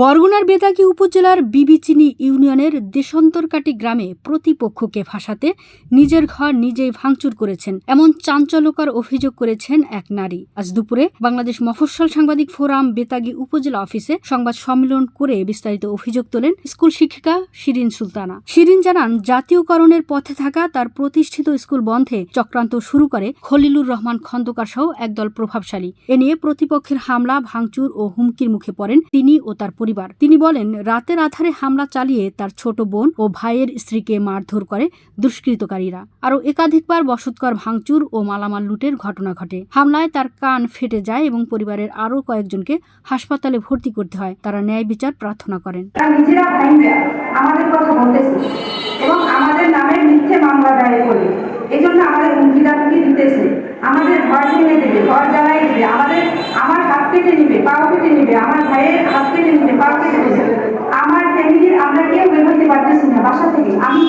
বরগুনার বেতাগী উপজেলার বিবিচিনি ইউনিয়নের দেশান্তরকাটি গ্রামে প্রতিপক্ষকে ফাঁসাতে নিজের ঘর নিজেই ভাঙচুর করেছেন। এমন চাঞ্চল্যকর অভিযোগ করেছেন এক নারী। আজ দুপুরে বাংলাদেশ মফস্বল সাংবাদিক ফোরাম বেতাগী উপজেলা অফিসে সংবাদ সম্মেলন করে বিস্তারিত অভিযোগ তোলেন স্কুল শিক্ষিকা শিরিন সুলতানা। শিরিন জানান, জাতীয়করণের পথে থাকা তার প্রতিষ্ঠিত স্কুল বন্ধে চক্রান্ত শুরু করে খলিলুর রহমান খন্দকার সহ একদল প্রভাবশালী। এ নিয়ে প্রতিপক্ষের হামলা, ভাঙচুর ও হুমকির মুখে পড়েন তিনি ও তার পরিবার। তিনি বলেন, রাতের আধারে হামলা চালিয়ে তার ছোট বোন ও ভাইয়ের স্ত্রীকে মারধর করে দুষ্কৃতকারীরা। আরও একাধিকবার বসতকর ভাঙচুর ও মালামাল লুটের ঘটনা ঘটে। হামলায় তার কান ফেটে যায় এবং পরিবারের আরও কয়েকজনকে হাসপাতালে ভর্তি করতে হয়। তারা ন্যায় বিচার প্রার্থনা করেন। আমাদের কথা বলতেছে। ভেঙে দেবে, ঘর জ্বালাই দেবে। আমাদের, আমার হাত কেটে নিবে, পাও কেটে নিবে। আমার ভাইয়ের আমার ফ্যামিলির আমরা কেউ বের হতে পারতেছি না বাসা থেকে আমি